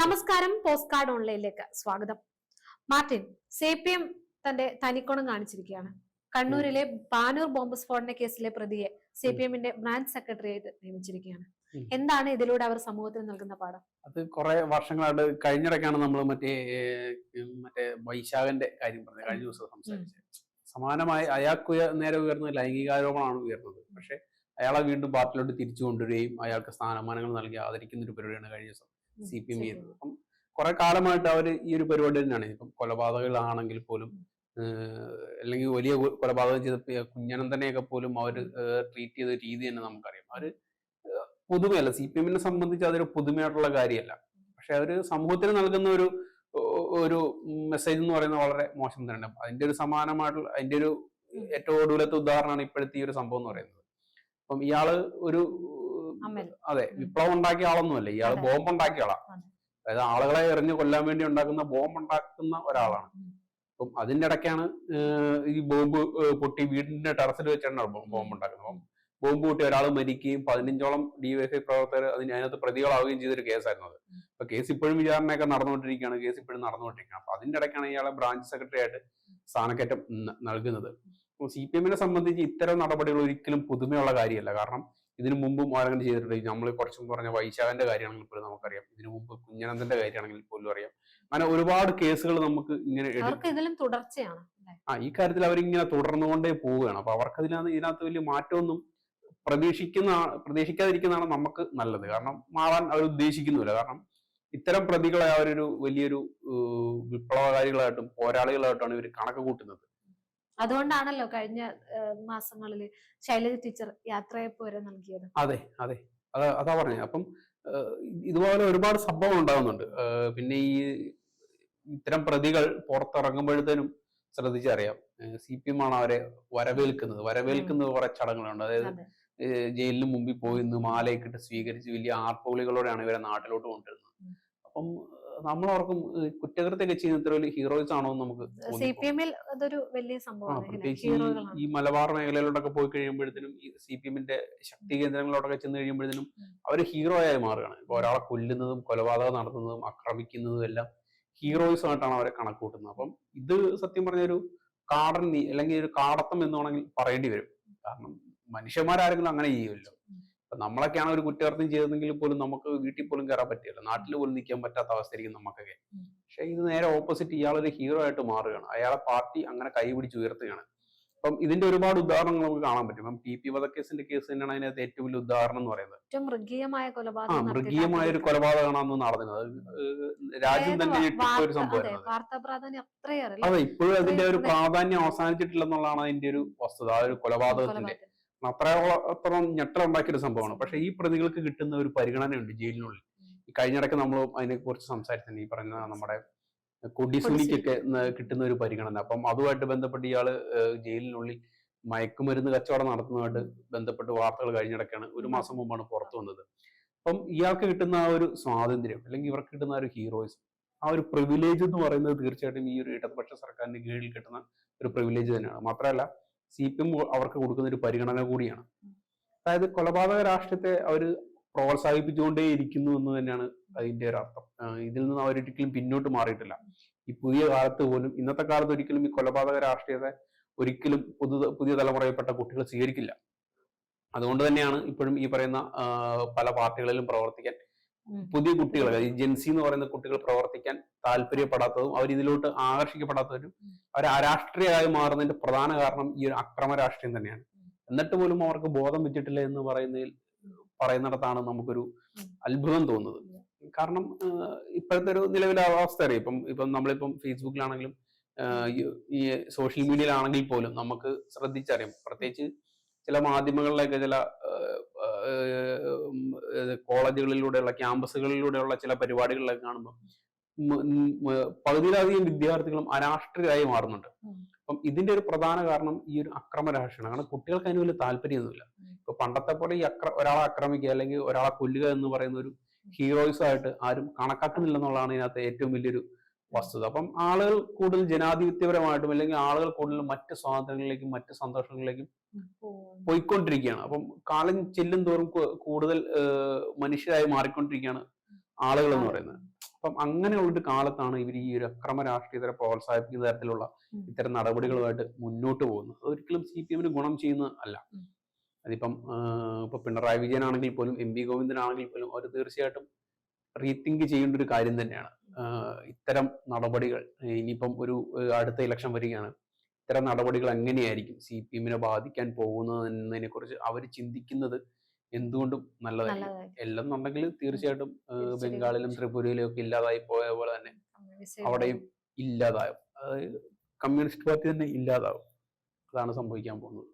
നമസ്കാരം post card ഓൺലൈനിലേക്ക് സ്വാഗതം. Martin C P M തന്റെ തനിക്കോണം കാണിച്ചിരിക്കുകയാണ്. കണ്ണൂരിലെ പാനൂർ ബോംബ് സ്ഫോടന കേസിലെ പ്രതിയെ സി പി എമ്മിന്റെ ബ്രാഞ്ച് സെക്രട്ടറിയായിട്ട് നിയമിച്ചിരിക്കുകയാണ്. എന്താണ് ഇതിലൂടെ അവർ സമൂഹത്തിന് നൽകുന്ന പാഠം? അത് കുറെ വർഷങ്ങളായിട്ട് കഴിഞ്ഞിടയ്ക്കാണ് നമ്മൾ മറ്റേ മറ്റേ വൈശാഖന്റെ കാര്യം പറഞ്ഞത് കഴിഞ്ഞ ദിവസം സംസാരിച്ചത്. സമാനമായി അയാൾക്ക് നേരെ ഉയർന്ന ലൈംഗികാരോപണമാണ് ഉയർന്നത്. പക്ഷെ അയാളെ വീണ്ടും പാർട്ടിയിലോട്ട് തിരിച്ചു കൊണ്ടുവരികയും അയാൾക്ക് സ്ഥാനമാനങ്ങൾ നൽകി ആദരിക്കുന്ന ഒരു പരിപാടിയാണ് കഴിഞ്ഞ ദിവസം സി പി എം ചെയ്തത്. അപ്പം കുറെ കാലമായിട്ട് അവർ ഈ ഒരു പരിപാടി തന്നെയാണ്. ഇപ്പം കൊലപാതകങ്ങളാണെങ്കിൽ പോലും അല്ലെങ്കിൽ വലിയ കൊലപാതകം ചെയ്ത കുഞ്ഞനന്തനെയൊക്കെ പോലും അവർ ട്രീറ്റ് ചെയ്ത രീതി തന്നെ നമുക്കറിയാം. അവർ ഏഹ്, പുതുമയല്ല സി പി എമ്മിനെ സംബന്ധിച്ച് അതൊരു പുതുമയായിട്ടുള്ള കാര്യമല്ല. പക്ഷെ അവർ സമൂഹത്തിന് നൽകുന്ന ഒരു ഒരു മെസ്സേജ് എന്ന് പറയുന്നത് വളരെ മോശം തന്നെയാണ്. അതിന്റെ ഒരു സമാനമായിട്ടുള്ള അതിന്റെ ഒരു ഏറ്റവും ഒടുവിലത്തെ ഉദാഹരണമാണ് ഇപ്പോഴത്തെ ഈ ഒരു സംഭവം എന്ന് പറയുന്നത്. അപ്പം ഇയാൾ ഒരു. അതെ. വിപ്ലവം ഉണ്ടാക്കിയ ആളൊന്നുമല്ല. ഇയാൾ. ബോംബ് ഉണ്ടാക്കിയ ആളാ. അതായത് ആളുകളെ എറിഞ്ഞു കൊല്ലാൻ വേണ്ടി ഉണ്ടാക്കുന്ന ബോംബ് ഉണ്ടാക്കുന്ന ഒരാളാണ്. അപ്പം അതിന്റെ ഇടയ്ക്കാണ് ഈ ബോംബ് പൊട്ടി വീടിന്റെ ടെറസിൽ വെച്ചാണ് ബോംബ് ഉണ്ടാക്കുന്നത് അപ്പം ബോംബ് പൊട്ടി ഒരാൾ മരിക്കുകയും പതിനഞ്ചോളം ഡിവൈഎഫ്ഐ പ്രവർത്തകർ അതിന് അതിനകത്ത് പ്രതികളാവുകയും ചെയ്തൊരു കേസായിരുന്നു അത്. അപ്പൊ കേസ് ഇപ്പോഴും വിചാരണയൊക്കെ നടന്നുകൊണ്ടിരിക്കുകയാണ്. കേസ് ഇപ്പോഴും നടന്നുകൊണ്ടിരിക്കുകയാണ്. അപ്പൊ അതിന്റെ ഇടയ്ക്കാണ് ഇയാളെ ബ്രാഞ്ച് സെക്രട്ടറി ആയിട്ട് സ്ഥാനക്കയറ്റം നൽകുന്നത്. സി പി എമ്മിനെ സംബന്ധിച്ച് ഇത്തരം നടപടികൾ ഒരിക്കലും പുതുമയുള്ള കാര്യമല്ല. കാരണം ഇതിനു മുമ്പും ആരെങ്കിലും ചെയ്തിട്ടുണ്ട് നമ്മൾ കുറച്ചും പറഞ്ഞ വൈശാഖന്റെ കാര്യമാണെങ്കിൽ പോലും നമുക്കറിയാം. ഇതിനു മുമ്പ് കുഞ്ഞനന്ദന്റെ കാര്യമാണെങ്കിൽ പോലും അറിയാം. അങ്ങനെ ഒരുപാട് കേസുകൾ നമുക്ക് ഇങ്ങനെ തുടർച്ചയാണ് ആ ഈ കാര്യത്തിൽ അവരിങ്ങനെ തുടർന്നുകൊണ്ടേ പോവുകയാണ്. അപ്പൊ അവർക്ക് ഇതിനകത്ത് ഇതിനകത്ത് വലിയ മാറ്റമൊന്നും പ്രതീക്ഷിക്കുന്ന പ്രതീക്ഷിക്കാതിരിക്കുന്നതാണ് നമുക്ക് നല്ലത്. കാരണം മാറാൻ അവർ ഉദ്ദേശിക്കുന്നില്ല കാരണം ഇത്തരം പ്രതികളെ അവരൊരു വലിയൊരു വിപ്ലവകാരികളായിട്ടും വിപ്ലവകാരികളായിട്ടും പോരാളികളായിട്ടാണ് ഇവർ കണക്ക് കൂട്ടുന്നത്. അതുകൊണ്ടാണല്ലോ കഴിഞ്ഞ മാസങ്ങളിൽ ശൈലജ ടീച്ചർ യാത്രയപ്പ് വരെ നൽകിയത്. അതെ അതെ. അതാ പറഞ്ഞത് അപ്പം ഇതുപോലെ ഒരുപാട് സംഭവം ഉണ്ടാകുന്നുണ്ട് പിന്നെ ഈ ഇത്തരം പ്രതികൾ പുറത്തിറങ്ങുമ്പോഴത്തേനും ശ്രദ്ധിച്ചറിയാം. സി പി എം ആണ് അവരെ വരവേൽക്കുന്നത്. വരവേൽക്കുന്നത് കുറെ ചടങ്ങുകളുണ്ട്. അതായത് ജയിലിന് മുമ്പിൽ പോയി നിന്ന് മാലയൊക്കെ ഇട്ട് സ്വീകരിച്ച് വലിയ ആർപ്പുവിളികളോടെയാണ് ഇവരെ നാട്ടിലോട്ട് കൊണ്ടുവരുന്നത്. അപ്പം നമ്മൾ ഓർക്കും കുറ്റകൃത്യമൊക്കെ ചെയ്യുന്ന ഇത്ര വലിയ ഹീറോയിസ് ആണോ എന്ന് നമുക്ക് സി പി എമ്മിൽ അതൊരു വലിയ സംഭവം പ്രത്യേകിച്ച് ഈ- മലബാർ മേഖലയിലോട്ടൊക്കെ പോയി കഴിയുമ്പോഴത്തേനും ഈ സി പി എമ്മിന്റെ ശക്തി കേന്ദ്രങ്ങളിലോട്ടൊക്കെ ചെന്ന് കഴിയുമ്പോഴത്തേനും അവർ അവർ ഹീറോ ആയി മാറുകയാണ്. ഇപ്പൊ ഒരാളെ കൊല്ലുന്നതും കൊലപാതകം നടത്തുന്നതും ആക്രമിക്കുന്നതും എല്ലാം ഹീറോയിസ് ആയിട്ടാണ് അവരെ കണക്ക് കൂട്ടുന്നത് അപ്പം ഇത് സത്യം പറഞ്ഞ ഒരു കാടൻ അല്ലെങ്കിൽ ഒരു കാടത്തം എന്ന് വേണമെങ്കിൽ പറയേണ്ടി വരും. കാരണം മനുഷ്യന്മാരാരെങ്കിലും അങ്ങനെ ചെയ്യുമല്ലോ. നമ്മളൊക്കെയാണ് ഒരു കുറ്റകൃത്യം ചെയ്തതെങ്കിൽ പോലും നമുക്ക് വീട്ടിൽ പോലും കയറാൻ പറ്റില്ല. നാട്ടിൽ പോലും നിൽക്കാൻ പറ്റാത്ത അവസ്ഥയായിരിക്കും നമുക്കൊക്കെ. പക്ഷെ ഇത് നേരെ ഓപ്പോസിറ്റ് ഇയാളൊരു ഹീറോ ആയിട്ട് മാറുകയാണ്. അയാളെ പാർട്ടി അങ്ങനെ കൈപിടിച്ച് ഉയർത്തുകയാണ്. അപ്പം ഇതിന്റെ ഒരുപാട് ഉദാഹരണങ്ങൾ നമുക്ക് കാണാൻ പറ്റും. ഇപ്പം ടി പി വധക്കേസിന്റെ കേസ് തന്നെയാണ് അതിനകത്ത് ഏറ്റവും വലിയ ഉദാഹരണം എന്ന് പറയുന്നത്. ഏറ്റവും മൃഗീയമായ ആ കൊലപാതകം മൃഗീയമായ ഒരു കൊലപാതകമാണ് അന്ന് നടന്നത്. അത് രാജ്യം തന്നെ ഞെട്ടിപ്പോയ ഒരു സംഭവം അത്. ഇപ്പോഴും അതിന്റെ ഒരു. പ്രാധാന്യം അവസാനിച്ചിട്ടില്ലെന്നുള്ളതാണ് അതിന്റെ ഒരു വസ്തുത ആ ഒരു കൊലപാതകത്തിന്റെ. അത്രയോളം അത്ര ഞെട്ടലുണ്ടാക്കിയ ഒരു സംഭവമാണ് പക്ഷെ ഈ പ്രതികൾക്ക് കിട്ടുന്ന ഒരു പരിഗണനയുണ്ട് ജയിലിനുള്ളിൽ. ഈ കഴിഞ്ഞിടയ്ക്ക് നമ്മൾ അതിനെ കുറിച്ച് സംസാരിച്ചിട്ടുണ്ട്. ഈ പറഞ്ഞ നമ്മുടെ കൊടിസുനിക്കൊക്കെ സുനിക്കൊക്കെ കിട്ടുന്ന ഒരു പരിഗണന. അപ്പം അതുമായിട്ട് ബന്ധപ്പെട്ട് ഇയാൾ ജയിലിനുള്ളിൽ മയക്കുമരുന്ന് കച്ചവടം നടത്തുന്നതുമായിട്ട് ബന്ധപ്പെട്ട് വാർത്തകൾ കഴിഞ്ഞിടയ്ക്കാണ് ഒരു മാസം മുമ്പാണ് പുറത്തു വന്നത്. അപ്പം ഇയാൾക്ക് കിട്ടുന്ന ആ ഒരു സ്വാതന്ത്ര്യം അല്ലെങ്കിൽ ഇവർക്ക് കിട്ടുന്ന ആ ഒരു ഹീറോയിസ് ആ ഒരു പ്രിവിലേജ് എന്ന് പറയുന്നത് തീർച്ചയായിട്ടും ഈ ഒരു ഇടതുപക്ഷ സർക്കാരിന്റെ കീഴിൽ കിട്ടുന്ന ഒരു പ്രിവിലേജ് തന്നെയാണ്. മാത്രമല്ല സി പി എം അവർക്ക് കൊടുക്കുന്ന ഒരു പരിഗണന കൂടിയാണ്. അതായത് കൊലപാതക രാഷ്ട്രീയത്തെ അവർ പ്രോത്സാഹിപ്പിച്ചുകൊണ്ടേ ഇരിക്കുന്നു എന്ന് തന്നെയാണ് അതിന്റെ ഒരു അർത്ഥം. ഇതിൽ നിന്ന് അവരൊരിക്കലും പിന്നോട്ട് മാറിയിട്ടില്ല. ഈ പുതിയ കാലത്ത് പോലും ഇന്നത്തെ കാലത്ത് ഒരിക്കലും ഈ കൊലപാതക രാഷ്ട്രീയത്തെ ഒരിക്കലും പുതു പുതിയ തലമുറയിൽപ്പെട്ട കുട്ടികൾ സ്വീകരിക്കില്ല. അതുകൊണ്ട് തന്നെയാണ് ഇപ്പോഴും ഈ പറയുന്ന പല പാർട്ടികളിലും പ്രവർത്തിക്കാൻ. പുതിയ കുട്ടികൾ ഈ ജെൻസി എന്ന് പറയുന്ന കുട്ടികൾ പ്രവർത്തിക്കാൻ താല്പര്യപ്പെടാത്തതും അവർ ഇതിലോട്ട് ആകർഷിക്കപ്പെടാത്തവരും. അവർ അരാഷ്ട്രീയമായി മാറുന്നതിന്റെ പ്രധാന കാരണം ഈ ഒരു അക്രമ രാഷ്ട്രീയം തന്നെയാണ്. എന്നിട്ട് പോലും അവർക്ക് ബോധം വെച്ചിട്ടില്ല എന്ന് പറയുന്നതിൽ പറയുന്നിടത്താണ് നമുക്കൊരു. അത്ഭുതം തോന്നുന്നത് കാരണം ഇപ്പോഴത്തെ ഒരു നിലവിലെ അവസ്ഥ അറിയാം ഇപ്പം ഇപ്പം നമ്മളിപ്പം ഫേസ്ബുക്കിലാണെങ്കിലും ഈ സോഷ്യൽ മീഡിയയിലാണെങ്കിൽ പോലും നമുക്ക് ശ്രദ്ധിച്ചറിയാം പ്രത്യേകിച്ച് ചില മാധ്യമങ്ങളിലൊക്കെ ചില കോളേജുകളിലൂടെയുള്ള ക്യാമ്പസുകളിലൂടെയുള്ള ചില പരിപാടികളിലൊക്കെ കാണുമ്പോൾ പകുതിയിലധികം വിദ്യാർത്ഥികളും അരാഷ്ട്രീയമായി മാറുന്നുണ്ട്. അപ്പം ഇതിന്റെ ഒരു പ്രധാന കാരണം ഈ ഒരു അക്രമ രാഷ്ട്രീയമാണ് കാരണം കുട്ടികൾക്ക് അതിന് വലിയ താല്പര്യമൊന്നുമില്ല. ഇപ്പൊ പണ്ടത്തെ പോലെ ഈ അക്ര ഒരാളെ ആക്രമിക്കുക അല്ലെങ്കിൽ ഒരാളെ കൊല്ലുക എന്ന് പറയുന്ന ഒരു ഹീറോയിസ് ആയിട്ട് ആരും കണക്കാക്കുന്നില്ലെന്നുള്ളതാണ് ഇതിനകത്ത് ഏറ്റവും വലിയൊരു വസ്തുത അപ്പം ആളുകൾ കൂടുതൽ ജനാധിപത്യപരമായിട്ടും അല്ലെങ്കിൽ ആളുകൾ കൂടുതൽ മറ്റ് സ്വാതന്ത്ര്യങ്ങളിലേക്കും മറ്റ് സന്തോഷങ്ങളിലേക്കും. പോയിക്കൊണ്ടിരിക്കുകയാണ്. അപ്പം കാലം ചെല്ലും തോറും കൂടുതൽ മനുഷ്യരായി മാറിക്കൊണ്ടിരിക്കുകയാണ് ആളുകൾ എന്ന് പറയുന്നത്. അപ്പം അങ്ങനെയുള്ളൊരു കാലത്താണ് ഇവർ ഈ ഒരു അക്രമ രാഷ്ട്രീയത്തെ പ്രോത്സാഹിപ്പിക്കുന്ന തരത്തിലുള്ള ഇത്തരം നടപടികളുമായിട്ട് മുന്നോട്ട് പോകുന്നത്. അതൊരിക്കലും സി പി എമ്മിന് ഗുണം ചെയ്യുന്ന അല്ല. അതിപ്പം ഇപ്പൊ പിണറായി വിജയൻ ആണെങ്കിൽ പോലും എം വി ഗോവിന്ദനാണെങ്കിൽ പോലും അവർ തീർച്ചയായിട്ടും റീതിങ്ക് ചെയ്യേണ്ട ഒരു കാര്യം തന്നെയാണ്. ഇത്തരം നടപടികൾ ഇനിയിപ്പം ഒരു അടുത്ത ഇലക്ഷൻ വരികയാണ്. ഇത്തരം നടപടികൾ എങ്ങനെയായിരിക്കും സി പി എമ്മിനെ ബാധിക്കാൻ പോകുന്നത് എന്നതിനെ കുറിച്ച് അവർ ചിന്തിക്കുന്നത് എന്തുകൊണ്ടും നല്ലതായിരിക്കും. എല്ലെന്നുണ്ടെങ്കിൽ എല്ലാം എന്നുണ്ടെങ്കിൽ തീർച്ചയായിട്ടും. ബംഗാളിലും ത്രിപുരയിലും ഒക്കെ ഇല്ലാതായി പോയ പോലെ തന്നെ അവിടെയും ഇല്ലാതാവും. അതായത് കമ്മ്യൂണിസ്റ്റ് പാർട്ടി തന്നെ ഇല്ലാതാകും അതാണ് സംഭവിക്കാൻ പോകുന്നത്.